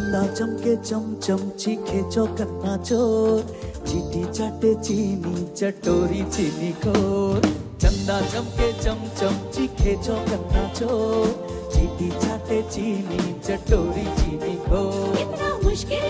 चमना चमके चम चम चीखे चो करना चोर। चीटी चाटे, चीनी चटोरी, चीनी कोर। चंदा चमके चम चम चीखे चो करना चोर। चीटी चाटे, चीनी चटोरी, चीनी कोर। इतना मुश्किल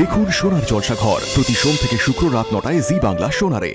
দেখুন সোনার জলসাঘর প্রতি সোম থেকে শুক্র রাত নটায় জি বাংলা সোনারে।